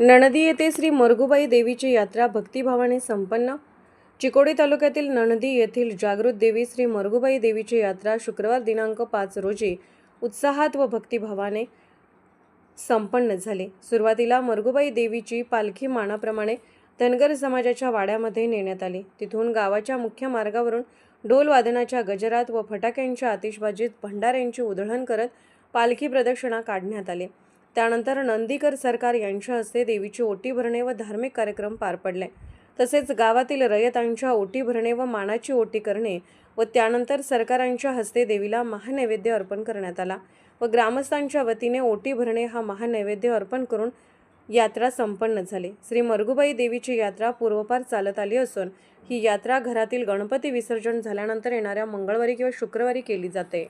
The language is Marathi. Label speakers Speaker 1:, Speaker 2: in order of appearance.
Speaker 1: नणदी येथे श्री मरगुबाई देवीची यात्रा भक्तिभावाने संपन्न. चिकोडी तालुक्यातील नणदी येथील जागृत देवी श्री मरगुबाई देवीची यात्रा शुक्रवार दिनांक पाच रोजी उत्साहात व भक्तिभावाने संपन्न झाली. सुरुवातीला मरगुबाई देवीची पालखी मानाप्रमाणे धनगर समाजाच्या वाड्यामध्ये नेण्यात आली. तिथून गावाच्या मुख्य मार्गावरून ढोल वादनाच्या गजरात व फटाक्यांच्या आतिषबाजीत भंडाऱ्यांची उधळण करत पालखी प्रदक्षिणा काढण्यात आली. त्यानंतर नंदीकर सरकार यांच्या हस्ते देवीची ओटी भरणे व धार्मिक कार्यक्रम पार पडले. तसेच गावातील रयतांच्या ओटी भरणे व मानाची ओटी करणे व त्यानंतर सरकारांच्या हस्ते देवीला महानैवेद्य अर्पण करण्यात आला व ग्रामस्थांच्या वतीने ओटी भरणे हा महानैवेद्य अर्पण करून यात्रा संपन्न झाली. श्री मरगुबाई देवीची यात्रा पूर्वपार चालत आली असून ही यात्रा घरातील गणपती विसर्जन झाल्यानंतर येणाऱ्या मंगळवारी किंवा शुक्रवारी केली जाते.